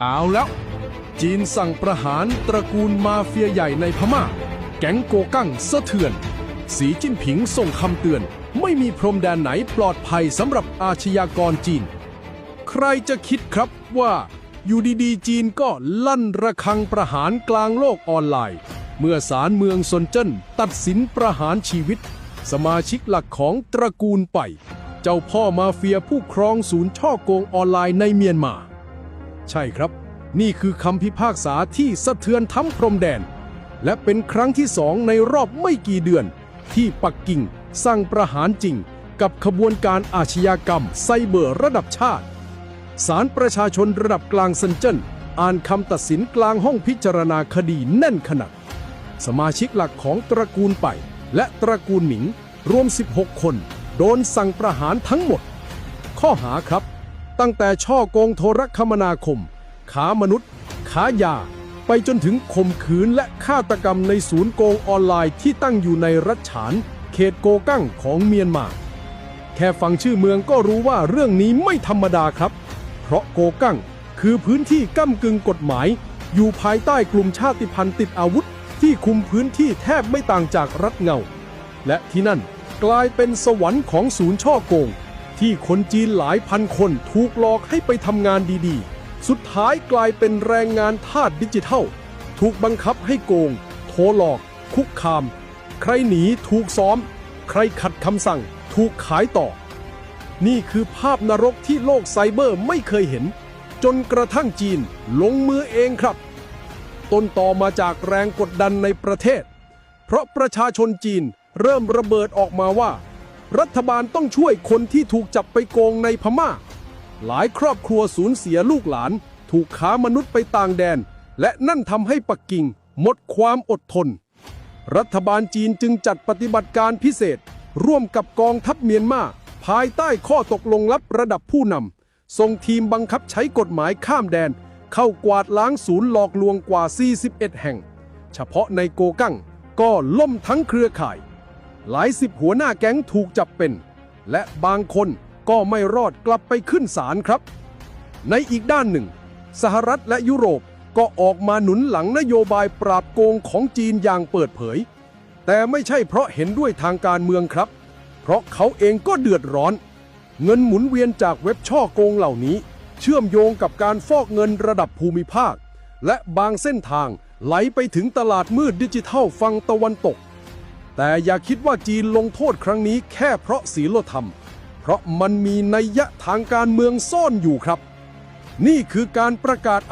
เอาแล้ว จีนสั่งประหารตระกูลมาเฟียใหญ่ในพม่า แก๊งโกกั้งสะเทือน สีจิ้นผิงส่งคำเตือน ไม่มีพรมแดนไหนปลอดภัยสำหรับอาชญากรจีน ใครจะคิดครับว่าอยู่ดีๆ จีนก็ลั่นระฆังประหารกลางโลกออนไลน์ เมื่อศาลเมืองซนเจิ้นตัดสินประหารชีวิต สมาชิกหลักของตระกูลไป เจ้าพ่อมาเฟียผู้ครองศูนย์ช่อโกงออนไลน์ในเมียนมา ใช่ครับ นี่คือคำพิพากษาที่สะเทือนทั้งพรมแดน และเป็นครั้งที่สองในรอบไม่กี่เดือน ที่ปักกิ่งสั่งประหารจริง กับขบวนการอาชญากรรมไซเบอร์ระดับชาติศาลประชาชนระดับกลางเซนเจนอ่านคำตัดสินกลางห้องพิจารณาคดีแน่นขนาด สมาชิกหลักของตระกูลไป และตระกูลหมิง รวม 16 คน โดนสั่งประหารทั้งหมด ข้อหาครับ ตั้งแต่ช่อโกงโทรคมนาคมค้ามนุษย์ค้ายา ไปจนถึงข่มขืนและฆาตกรรมในศูนย์โกงออนไลน์ที่ตั้งอยู่ในรัฐฉาน เขตโกกั้งของเมียนมา แค่ฟังชื่อเมืองก็รู้ว่าเรื่องนี้ไม่ธรรมดาครับ เพราะโกกั้งคือพื้นที่ก้ากึ่งกฎหมาย อยู่ภายใต้กลุ่มชาติพันธุ์ติดอาวุธ ที่คุมพื้นที่แทบไม่ต่างจากรัฐเงา และที่นั่นกลายเป็นสวรรค์ของศูนย์ช่อโกง ที่คนจีนหลายพันคนถูกหลอกให้ไปทำงานดีๆ สุดท้ายกลายเป็นแรงงานทาสดิจิทัล ถูกบังคับให้โกง โทรหลอก คุกคาม ใครหนีถูกซ้อม ใครขัดคำสั่ง ถูกขายต่อ นี่คือภาพนรกที่โลกไซเบอร์ไม่เคยเห็น จนกระทั่งจีนลงมือเองครับ ต้นต่อมาจากแรงกดดันในประเทศ เพราะประชาชนจีนเริ่มระเบิดออกมาว่า รัฐบาลต้องช่วยคนที่ถูกจับไปโกงในพม่า หลายครอบครัวสูญเสียลูกหลาน ถูกค้ามนุษย์ไปต่างแดน และนั่นทำให้ปักกิ่งหมดความอดทน รัฐบาลจีนจึงจัดปฏิบัติการพิเศษ ร่วมกับกองทัพเมียนมาภายใต้ข้อตกลงลับระดับผู้นำส่งทีมบังคับใช้กฎหมายข้ามแดน เข้ากวาดล้างศูนย์หลอกลวงกว่า 41 แห่ง เฉพาะในโกกั้งก็ล่มทั้งเครือข่าย หลายสิบหัวหน้าแก๊งถูกจับเป็น และบางคนก็ไม่รอดกลับไปขึ้นศาลครับ ในอีกด้านหนึ่ง สหรัฐและยุโรปก็ออกมาหนุนหลังนโยบายปราบโกงของจีนอย่างเปิดเผย แต่ไม่ใช่เพราะเห็นด้วยทางการเมืองครับ เพราะเขาเองก็เดือดร้อน เงินหมุนเวียนจากเว็บช่อโกงเหล่านี้ เชื่อมโยงกับการฟอกเงินระดับภูมิภาค และบางเส้นทางไหลไปถึงตลาดมืดดิจิทัลฝั่งตะวันตก แต่อย่าคิดว่าจีนลงโทษครั้งนี้แค่เพราะศีลธรรม เพราะมันมีนัยยะทางการเมืองซ่อนอยู่ครับ นี่คือการประกาศอ